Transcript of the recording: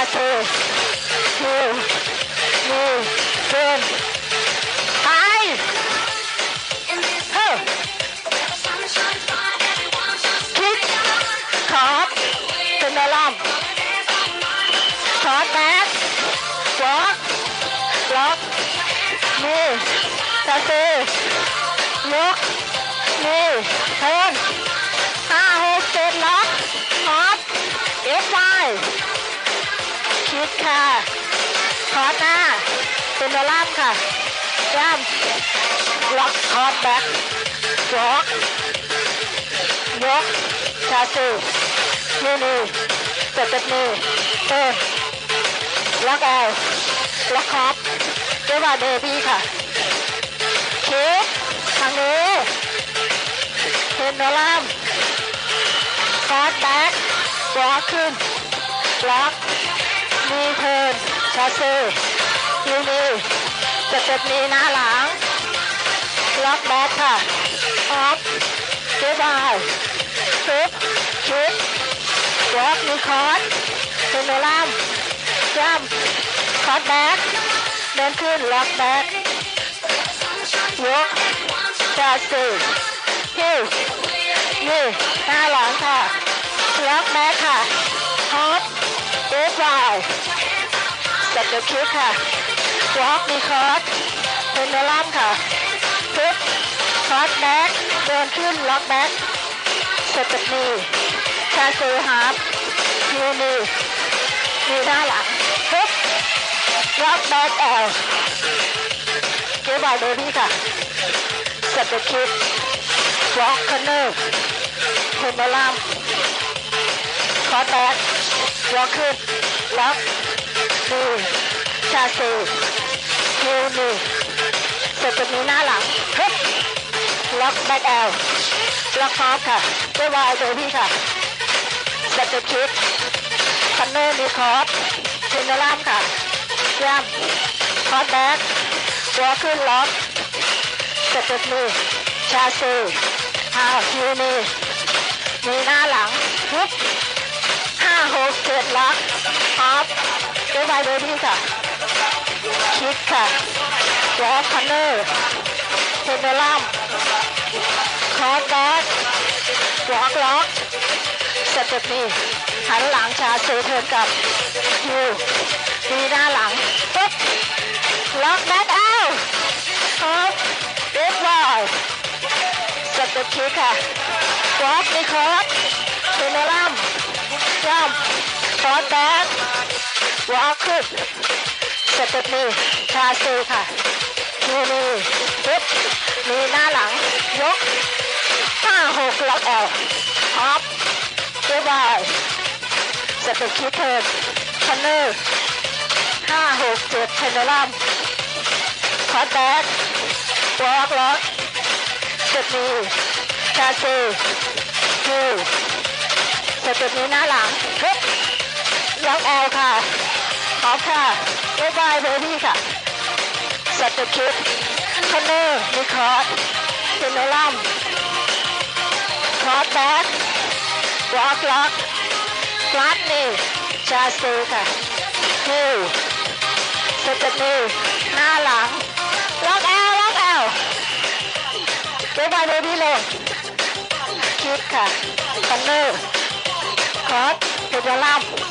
าเซฮิวมีเดินไปเฮ้อคิกขอบเป็นอลัมช็อแบ็กวอล์กล็อกนี่ซาเซยกนี่เทิร์นห้าหกเจ็ดล็อกฮอตเอฟไฟ คิดค่ะ คอร์สหน้าเป็นอลัมค่ะย่ำล็อกคอร์สแบ็กวอล์กยกชาซูยูนีเจ็ดเจ็ดนี่เติร์นล็อกแอลล็อกคอร์สเรียกว่าเดบี้ค่ะคิดทางนี้เป็นอลัมคอร์สแบ็กวอกขึ้นล็อก มีเทิร์นชาเซ่ยูนีสเต็ปนี้หน้าหลัง ล็อกแบ็กค่ะออฟเจ๊บายซุปชุดวอล์กมีคอร์สเป็นโนลัมจัมคอร์สแบ็กเดินขึ้นล็อกแบ็กวอล์กชาเซ่ฮิวนี่หน้าหลังค่ะ ล็อกแบ็คค่ะฮอตเอป คิกค่ะวอล์กมีคอร์สเป็นโนลัมค่ะทุบคอร์สแบ็คเดินขึ้นล็อกแบ็คสเต็ปนีชาเซฮาร์ฟยูนีมีหน้าหลังทุบล็อกแบ็คแอลเก็บบายเบบี้ค่ะสเต็ปคิกวอ วอล์กขึ้นล็อกดูชาซีฮิวนีเสร็จจากนี้หน้าหลังฮึบล็อกแบ็กแอลล็อกคอร์ค่ะเจวยวายเบบี้ค่ะสเต็ปคิกคอนเนอร์มีคอร์สเทมเบอร์ลัมค่ะย่ำคอร์แบ็กวอล์กขึ้นล็อกสเต็ปนี้ชาซีห้าคิวนี่มีหน้าหลังปุ๊บ ห้าหกเจ็ดล็อกออฟเดี๋ยไปเบบี้ค่ะ คิดค่ะวอลคันเนอร์เทนเดลัมคอร์สแบ็กวอล์กล็อกสเต็ปนี้หันหลังชาเซเทิร์นกับคิวมีหน้าหลังปุ๊บล็อกแบ็กเอาออฟเอฟวายสเต็ปคิกค่ะวอล์กในคอร์สเทนเนลัมย่ำคอร์สแบ็กวอล์กขึ้นสเต็ปนี้ชาซูค่ะคีนีปุ๊บมีหน้าหลัง ยกห้าหกล็อกแอลออฟเรียบร้อยสเต็ปคิกเทิร์นคันเนอร์ห้าหกเจ็ดเทนเนลัมคอร์สแบ็กวอล์กล็อกสเต็ปนี้ชาซูฮิ วสเต็ปนี้หน้าหลังฮึบล็อกแอลค่ะออฟค่ะเอบายเบบี้ค่ะสเต็ปคิดคอนเนอร์มีคอร์สเทนโนลัมคอร์สแบ็กวอล์กล็อกฟลัดนี่ชาซูค่ะฮิวสเต็ปนี้หน้าหลังล็อกแอลล็อกแอลเก็บบายเบบี้ลงคิดค่ะคันเนอร์ คอร์สเทเดลัม